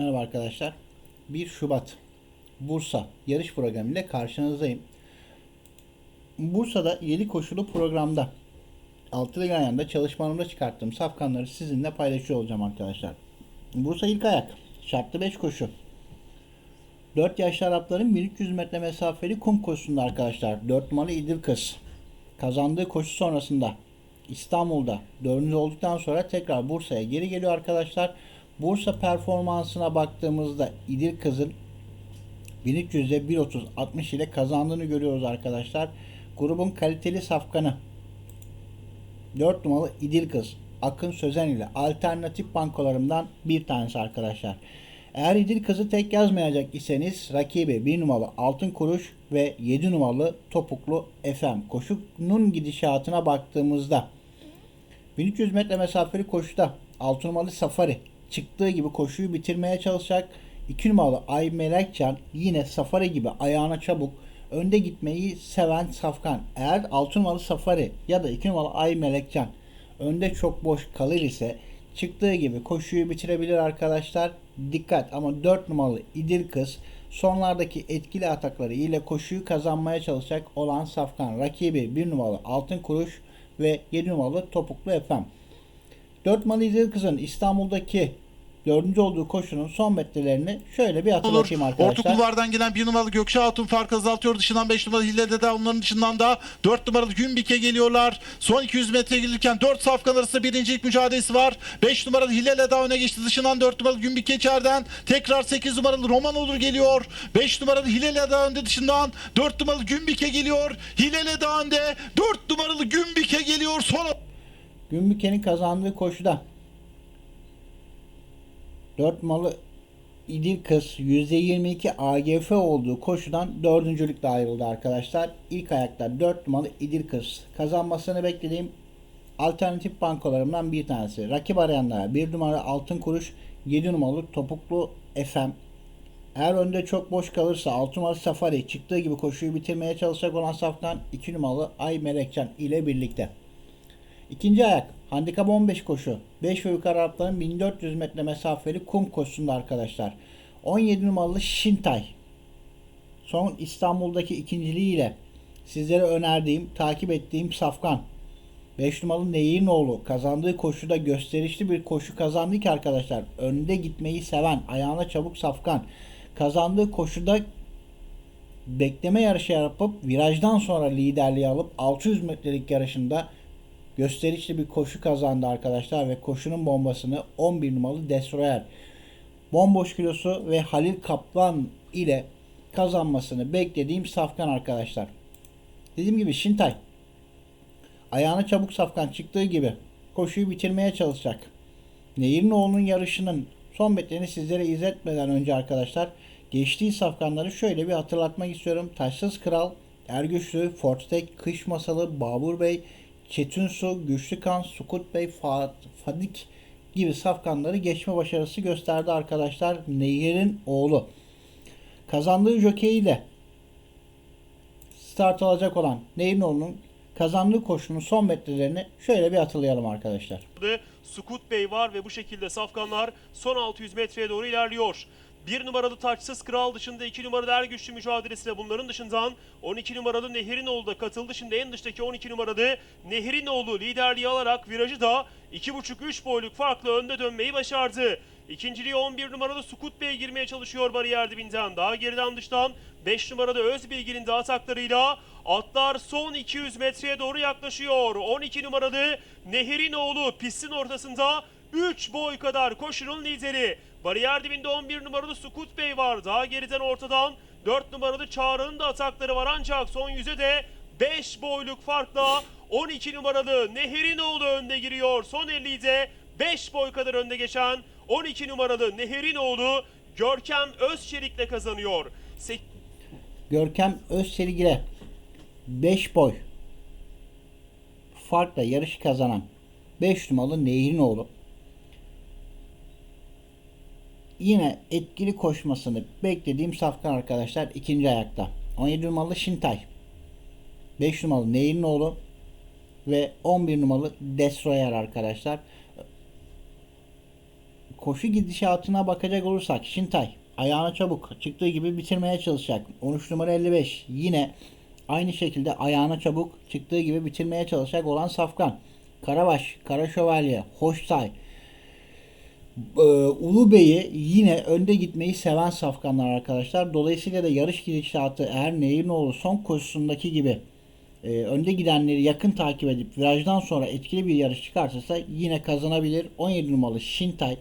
Merhaba arkadaşlar. 1 Şubat Bursa yarış programıyla karşınızdayım. Bursa'da 7 koşulu programda altılı ganyanında çalışmalarımda çıkarttığım safkanları sizinle paylaşıyor olacağım arkadaşlar. Bursa ilk ayak. Şartlı 5 koşu. 4 yaşlı Arapların 1300 metre mesafeli kum koşusunda arkadaşlar. 4 numaralı İdil Kız. Kazandığı koşu sonrasında İstanbul'da dördüncü olduktan sonra tekrar Bursa'ya geri geliyor arkadaşlar. Bursa performansına baktığımızda İdil Kız'ın 1300'de 1.30 60 ile kazandığını görüyoruz arkadaşlar. Grubun kaliteli safkanı 4 numaralı İdil Kız Akın Sözen ile alternatif bankolarımdan bir tanesi arkadaşlar. Eğer İdil Kız'ı tek yazmayacak iseniz rakibi 1 numaralı Altın Kuruş ve 7 numaralı Topuklu FM. Koşunun gidişatına baktığımızda 1300 metre mesafeli koşuda 6 numaralı Safari çıktığı gibi koşuyu bitirmeye çalışacak. 2 numaralı Ay Melekcan yine Safari gibi ayağına çabuk önde gitmeyi seven Safkan. Eğer 6 numaralı Safari ya da 2 numaralı Ay Melekcan önde çok boş kalır ise çıktığı gibi koşuyu bitirebilir arkadaşlar. Dikkat ama 4 numaralı İdil Kız sonlardaki etkili atakları ile koşuyu kazanmaya çalışacak olan Safkan. Rakibi 1 numaralı Altın Kuruş ve 7 numaralı Topuklu FM. 4 numaralı İdil Kız'ın İstanbul'daki dördüncü olduğu koşunun son metrelerini şöyle bir olur. hatırlatayım Orta arkadaşlar. kulvardan gelen 1 numaralı Gökçe Hatun fark azaltıyor. Dışından 5 numaralı Hille'de de onların dışından da 4 numaralı Gümbik'e geliyorlar. Son 200 metre gelirken 4 safkan arasında birincilik mücadelesi var. 5 numaralı Hille'le daha öne geçti. Dışından 4 numaralı Gümbik içeriden. Tekrar 8 numaralı Roman olur geliyor. 5 numaralı Hille'le daha önde dışından 4 numaralı Gümbik'e geliyor. Hille'le daha önde 4 numaralı Gümbik'e geliyor. Son Gümbüke'nin kazandığı koşuda 4 malı İdil Kız %22 AGF olduğu koşudan dördüncülükle ayrıldı arkadaşlar. İlk ayakta 4 numaralı İdil Kız kazanmasını beklediğim alternatif bankolarımdan bir tanesi. Rakip arayanlara 1 numara Altın Kuruş 7 numaralı Topuklu FM eğer önde çok boş kalırsa 6 numaralı Safari çıktığı gibi koşuyu bitirmeye çalışacak olan saftan 2 numaralı Ay Melekcan ile birlikte. İkinci ayak handikap 15 koşu. 5 ve yukarı Arapların 1400 metre mesafeli kum koşusunda arkadaşlar. 17 numaralı Şintay. Son İstanbul'daki ikinciliğiyle sizlere önerdiğim, takip ettiğim Safkan. 5 numaralı Nehirnoğlu kazandığı koşuda gösterişli bir koşu kazandı ki arkadaşlar. Önde gitmeyi seven, ayağına çabuk Safkan. Kazandığı koşuda bekleme yarışı yapıp virajdan sonra liderliği alıp 600 metrelik yarışında gösterişli bir koşu kazandı arkadaşlar ve koşunun bombasını 11 numaralı Destroyer bomboş kilosu ve Halil Kaplan ile kazanmasını beklediğim safkan arkadaşlar. Dediğim gibi Şintay ayağına çabuk safkan çıktığı gibi koşuyu bitirmeye çalışacak. Nehirinoğlu'nun yarışının son metrerini sizlere izletmeden önce arkadaşlar geçtiği safkanları şöyle bir hatırlatmak istiyorum. Taşsız Kral, Ergüçlü, Fortek, Kış Masalı, Babur Bey, Çetin Su, Güçlü Kan, Sukut Bey, Fa- Fadik gibi safkanları geçme başarısı gösterdi arkadaşlar. Nehir'in oğlu. Kazandığı jokeyiyle start alacak olan Nehir'in kazandığı koşunun son metrelerini şöyle bir hatırlayalım arkadaşlar. Sukut Bey var ve bu şekilde safkanlar son 600 metreye doğru ilerliyor. Bir numaralı taçsız kral dışında iki numaralı er güçlü mücadelesine bunların dışından 12 numaralı Nehirinoğlu da katıldı. Şimdi en dıştaki 12 numaralı Nehirinoğlu liderliği alarak virajı da 2,5-3 boyluk farklı önde dönmeyi başardı. İkinciliği 11 numaralı Sukut Bey girmeye çalışıyor bariyer dibinden. Daha geriden dıştan 5 numaralı Özbilgi'nin de ataklarıyla atlar son 200 metreye doğru yaklaşıyor. 12 numaralı Nehirinoğlu pistin ortasında 3 boy kadar koşunun lideri. Bariyer dibinde 11 numaralı Sukut Bey var. Daha geriden ortadan 4 numaralı Çağrı'nın da atakları var ancak son yüze de 5 boyluk farkla 12 numaralı Nehirinoğlu önde giriyor. Son 50'de 5 boy kadar önde geçen 12 numaralı Nehirinoğlu Görkem Özçelik'le kazanıyor. Se- Görkem Özçelik ile 5 boy farkla yarışı kazanan 5 numaralı Nehirinoğlu yine etkili koşmasını beklediğim safkan arkadaşlar ikinci ayakta. 17 numaralı Şintay 5 numaralı Nehirinoğlu ve 11 numaralı Destroyer arkadaşlar. koşu gidişatına bakacak olursak Şintay ayağına çabuk çıktığı gibi bitirmeye çalışacak. 13 numara 55 yine aynı şekilde ayağına çabuk çıktığı gibi bitirmeye çalışacak olan Safkan. Karabaş, Kara Şövalye, Hoşsay, e, Ulu Bey'i yine önde gitmeyi seven safkanlar arkadaşlar. Dolayısıyla da yarış gidişatı eğer Nehirnoğlu son koşusundaki gibi e, önde gidenleri yakın takip edip virajdan sonra etkili bir yarış çıkartırsa yine kazanabilir. 17 numaralı Şintay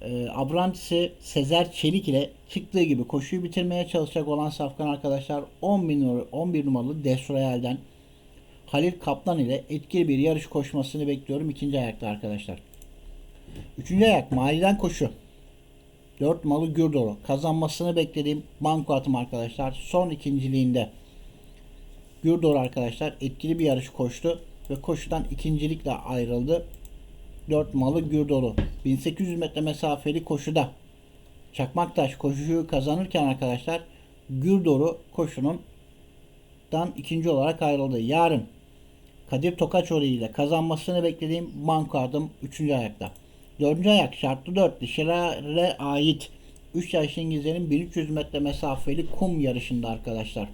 e, Abrantis'i Sezer Çelik ile çıktığı gibi koşuyu bitirmeye çalışacak olan safkan arkadaşlar 11 numaralı, 11 numaralı Desroyal'den Halil Kaplan ile etkili bir yarış koşmasını bekliyorum ikinci ayakta arkadaşlar. Üçüncü ayak Mali'den koşu. 4 malı Gürdor'u kazanmasını beklediğim banko atım arkadaşlar. Son ikinciliğinde Gürdor arkadaşlar etkili bir yarış koştu ve koşudan ikincilikle ayrıldı. 4 malı Gürdor'u 1800 metre mesafeli koşuda Çakmaktaş koşuyu kazanırken arkadaşlar Gürdor'u koşunun dan ikinci olarak ayrıldı. Yarın Kadir Tokaçoğlu ile kazanmasını beklediğim banko adım 3. ayakta. 4. ayak şartlı 4 dişilere ait 3 yaş İngilizlerin 1300 metre mesafeli kum yarışında arkadaşlar.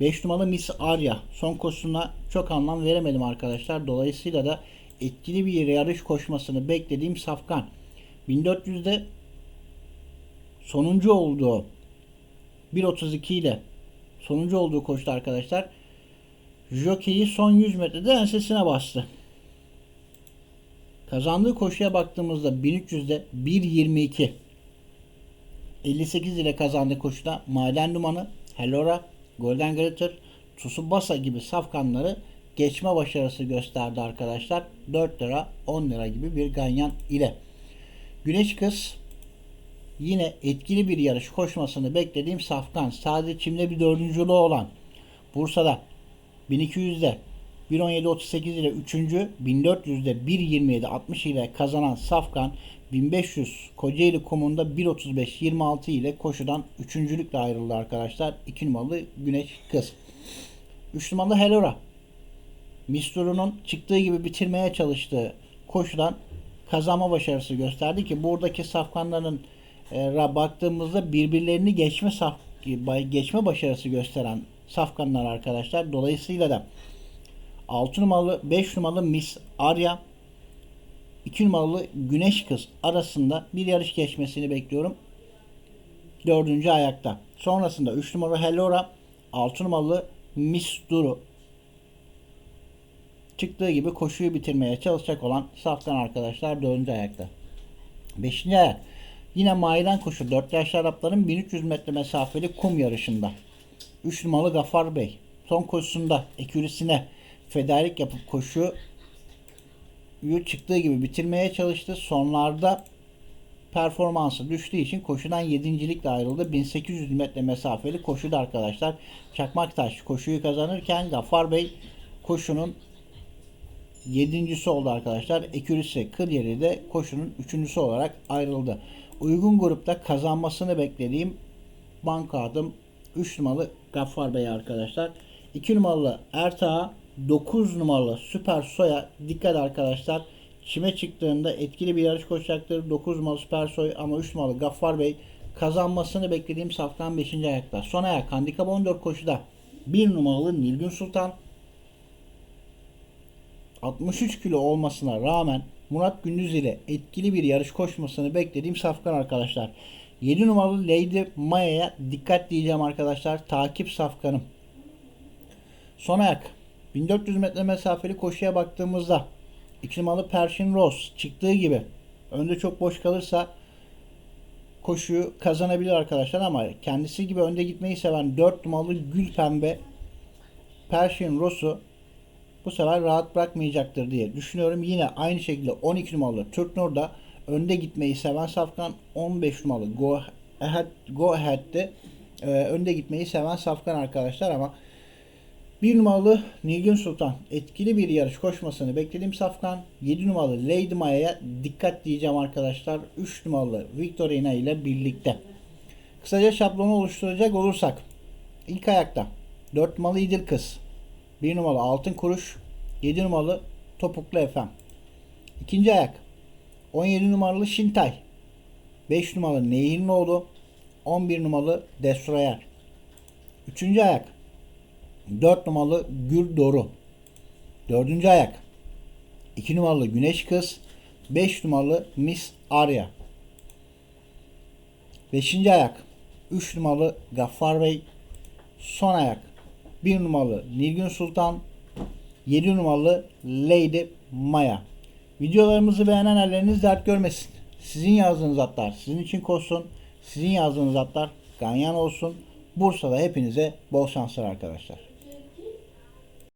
5 numaralı Miss Arya son koşusuna çok anlam veremedim arkadaşlar. Dolayısıyla da etkili bir yarış koşmasını beklediğim Safkan. 1400'de sonuncu olduğu 1.32 ile sonuncu olduğu koştu arkadaşlar. Jockey'i son 100 metrede ensesine bastı. Kazandığı koşuya baktığımızda 1300'de 1.22 58 ile kazandığı koşuda Maden Dumanı, Hellora, Golden Glitter, Tsubasa gibi safkanları geçme başarısı gösterdi arkadaşlar. 4 lira 10 lira gibi bir ganyan ile. Güneş Kız yine etkili bir yarış koşmasını beklediğim safkan. Sadece çimde bir dördüncülüğü olan Bursa'da 1200'de 1.17.38 ile 3. 1400'de 1.27.60 ile kazanan Safkan 1500 Kocaeli Komu'nda 1.35.26 ile koşudan üçüncülükle ayrıldı arkadaşlar. 2 numaralı Güneş Kız. 3 numaralı Helora. Mistur'un çıktığı gibi bitirmeye çalıştığı koşudan kazanma başarısı gösterdi ki buradaki safkanların e, baktığımızda birbirlerini geçme saf geçme başarısı gösteren safkanlar arkadaşlar. Dolayısıyla da 6 numaralı 5 numaralı Miss Arya 2 numaralı Güneş Kız arasında bir yarış geçmesini bekliyorum. 4. ayakta. Sonrasında 3 numaralı Hellora 6 numaralı Miss Duru çıktığı gibi koşuyu bitirmeye çalışacak olan saftan arkadaşlar 4. ayakta. 5. ayak. Yine maiden koşu 4 yaşlı Arapların 1300 metre mesafeli kum yarışında. 3 numaralı Gafar Bey son koşusunda ekürisine fedarik yapıp koşuyu çıktığı gibi bitirmeye çalıştı. Sonlarda performansı düştüğü için koşudan 7. ayrıldı. 1800 metre mesafeli koşuda arkadaşlar. Çakmaktaş koşuyu kazanırken Gafar Bey koşunun yedincisi oldu arkadaşlar. Ekürisi Kıryeri de koşunun üçüncüsü olarak ayrıldı. Uygun grupta kazanmasını beklediğim banka adım 3 numaralı Gaffar Bey arkadaşlar. 2 numaralı Ertağa 9 numaralı Süper Soy'a dikkat arkadaşlar. Çime çıktığında etkili bir yarış koşacaktır. 9 numaralı Süper Soy ama 3 numaralı Gaffar Bey kazanmasını beklediğim saftan 5. ayakta. Son ayak handikap 14 koşuda 1 numaralı Nilgün Sultan 63 kilo olmasına rağmen Murat Gündüz ile etkili bir yarış koşmasını beklediğim safkan arkadaşlar. 7 numaralı Lady Maya'ya dikkat diyeceğim arkadaşlar. Takip safkanım. Son ayak. 1400 metre mesafeli koşuya baktığımızda 2 numaralı Pershing Rose çıktığı gibi önde çok boş kalırsa koşuyu kazanabilir arkadaşlar ama kendisi gibi önde gitmeyi seven 4 numaralı Gül Pembe Pershing Rose'u bu sefer rahat bırakmayacaktır diye düşünüyorum. Yine aynı şekilde 12 numaralı Türk Nur'da önde gitmeyi seven Safkan 15 numaralı Go Ahead, Go Ahead'de e, önde gitmeyi seven Safkan arkadaşlar ama bir numaralı Nilgün Sultan etkili bir yarış koşmasını beklediğim Safkan 7 numaralı Lady Maya'ya dikkat diyeceğim arkadaşlar 3 numaralı Victorina ile birlikte. Kısaca şablonu oluşturacak olursak ilk ayakta 4 numaralı İdil Kız 1 numaralı Altın Kuruş 7 numaralı Topuklu Efem İkinci ayak 17 numaralı Şintay. 5 numaralı Nehirlioğlu. 11 numaralı Destroyer. Üçüncü ayak. 4 numaralı Gür Doru. Dördüncü ayak. 2 numaralı Güneş Kız. 5 numaralı Miss Arya. Beşinci ayak. 3 numaralı Gaffar Bey. Son ayak. 1 numaralı Nilgün Sultan. 7 numaralı Lady Maya. Videolarımızı beğenen elleriniz dert görmesin. Sizin yazdığınız atlar sizin için koşsun. Sizin yazdığınız atlar ganyan olsun. Bursa'da hepinize bol şanslar arkadaşlar.